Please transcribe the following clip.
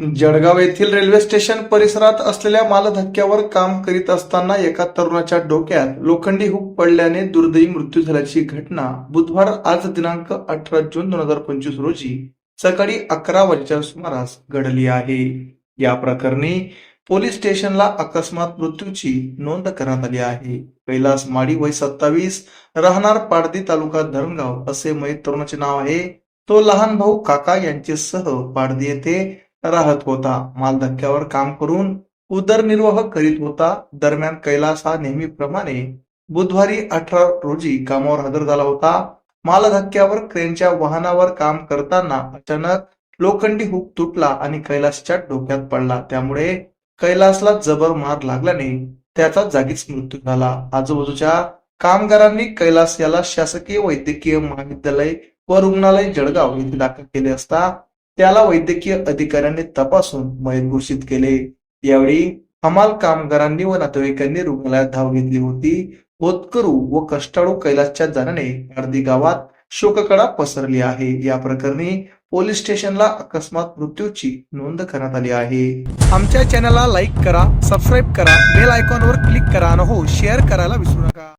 जळगाव येथील railway station परिसरात असलेल्या मालधक्क्यावर काम करीत असताना एका तरुणाच्या डोक्यात लोखंडी हुक पडल्याने दुर्दैवी मृत्यू झाल्याची घटना बुधवार आज दिनांक अठरा जून दोन हजार पंचवीस रोजी सकाळी अकरा वाजेच्या सुमारास घडली आहे. या प्रकरणी पोलीस स्टेशनला अकस्मात मृत्यूची नोंद करण्यात आली आहे. कैलास माडी वय सत्तावीस राहणार पाडदी तालुका धरणगाव असे मयत तरुणाचे नाव आहे. तो लहान भाऊ काका यांचे सह पाडदी येथे राहत होता. मालधक्क्यावर काम करून उदरनिर्वाह करीत होता. दरम्यान कैलास हा नेहमीप्रमाणे बुधवारी अठरा रोजी कामावर हजर झाला होता. मालधक्क्यावर क्रेनच्या वाहनावर काम करताना अचानक लोखंडी हुक तुटला आणि कैलासच्या डोक्यात पडला. त्यामुळे कैलासला जबर मार लागल्याने त्याचा जागीच मृत्यू झाला. आजूबाजूच्या कामगारांनी कैलास याला शासकीय वैद्यकीय महाविद्यालय व रुग्णालय जळगाव येथे दाखल केले असता त्याला वैद्यकीय अधिकाऱ्यांनी तपासून मयत घोषित केले. यावेळी हमाल कामगारांनी व नातेवाईकांनी रुग्णालयात धाव घेतली होती. होतकरू व कष्टाळू कैलासच्या जाण्याने अर्धी गावात शोककळा पसरली आहे. या प्रकरणी पोलीस स्टेशनला अकस्मात मृत्यूची नोंद करण्यात आली आहे. आमच्या चॅनलला लाईक करा सबस्क्राईब करा बेल आयकॉनवर क्लिक करा आणि हो शेअर करायला विसरू नका.